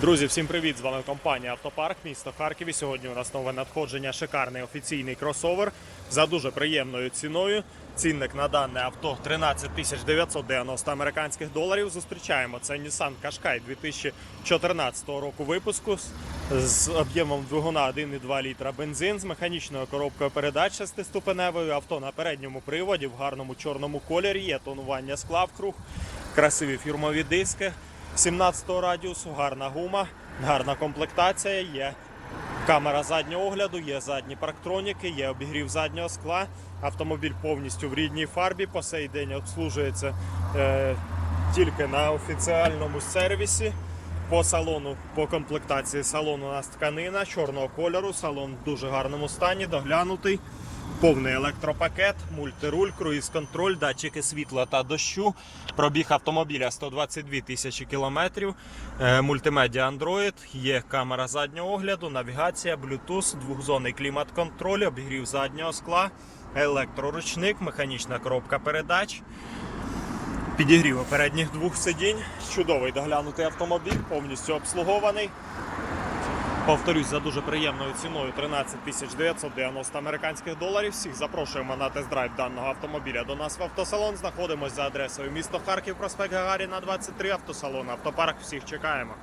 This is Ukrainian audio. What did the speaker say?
Друзі, всім привіт! З вами компанія Автопарк, місто Харків. Сьогодні у нас нове надходження. Шикарний офіційний кросовер за дуже приємною ціною. Цінник на дане авто 13 990 американських доларів. Зустрічаємо це Nissan Qashqai 2014 року випуску з- об'ємом двигуна 1,2 літра бензин з механічною коробкою передач шестиступеневою. Авто на передньому приводі в гарному чорному кольорі. Є тонування скла вкруг, красиві фірмові диски. 17 радіусу, гарна гума, гарна комплектація, є камера заднього огляду, є задні парктроніки, є обігрів заднього скла. Автомобіль повністю в рідній фарбі. По сей день обслужується е, тільки на офіціальному сервісі. По салону, по комплектації салону у нас тканина чорного кольору. Салон в дуже гарному стані, доглянутий. Повний електропакет, мультируль, круїз-контроль, датчики світла та дощу. Пробіг автомобіля 122 тисячі кілометрів. Е, Мультимедіа Android, є камера заднього огляду, навігація, Bluetooth, двохзонний клімат-контроль, обігрів заднього скла, електроручник, механічна коробка передач. Підігрів передніх двох сидінь. Чудовий доглянутий автомобіль, повністю обслугований. Повторюсь, за дуже приємною ціною 13 тисяч 990 американських доларів. Всіх запрошуємо на тест-драйв даного автомобіля до нас в автосалон. Знаходимося за адресою місто Харків, проспект Гагаріна, 23, автосалон, автопарк. Всіх чекаємо.